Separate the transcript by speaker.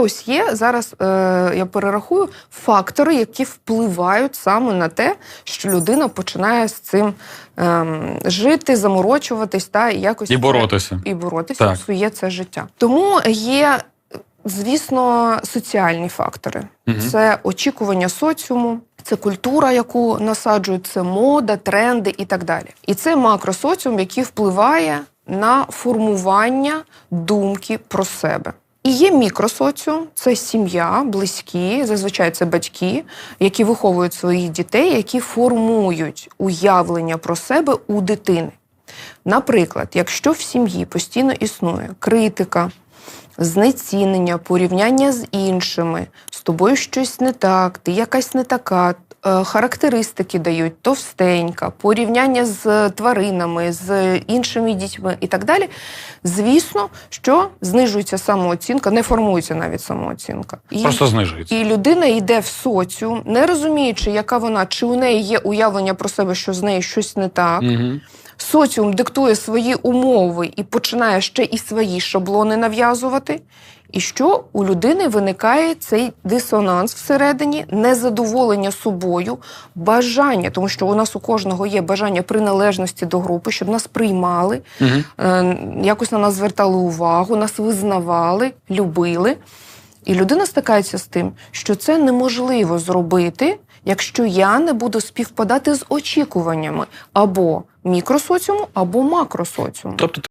Speaker 1: ось є зараз. Е, я перерахую фактори, які впливають саме на те, що людина починає з цим ем, жити, заморочуватись та і якось
Speaker 2: І боротися.
Speaker 1: і боротися,
Speaker 2: Так.
Speaker 1: псує це життя. Тому є, звісно, соціальні фактори.
Speaker 2: Мгм.
Speaker 1: Це очікування соціуму, це культура, яку насаджують, це мода, тренди і так далі. І це макросоціум, який впливає на формування думки про себе. І є мікросоціум, це сім'я, близькі, зазвичай це батьки, які виховують своїх дітей, які формують уявлення про себе у дитини. Наприклад, якщо в сім'ї постійно існує критика, знецінення, порівняння з іншими, з тобою щось не так, ти якась не така. Е, Характеристики дають товстенька, порівняння з тваринами, з іншими дітьми і так далі. Звісно, що знижується самооцінка, не формується навіть самооцінка. І,
Speaker 2: Просто знижується.
Speaker 1: і людина йде в соціум, не розуміючи, яка вона, чи у неї є уявлення про себе, що з нею щось не так
Speaker 2: Угу.
Speaker 1: Соціум диктує свої умови і починає ще і свої шаблони нав'язувати. І що у людини виникає цей дисонанс всередині, незадоволення собою, бажання, тому що у нас у кожного є бажання приналежності до групи, щоб нас приймали,
Speaker 2: Угу.
Speaker 1: е, якось на нас звертали увагу, нас визнавали, любили. І людина стикається з тим, що це неможливо зробити, якщо я не буду співпадати з очікуваннями або мікросоціуму, або макросоціуму.
Speaker 2: Тобто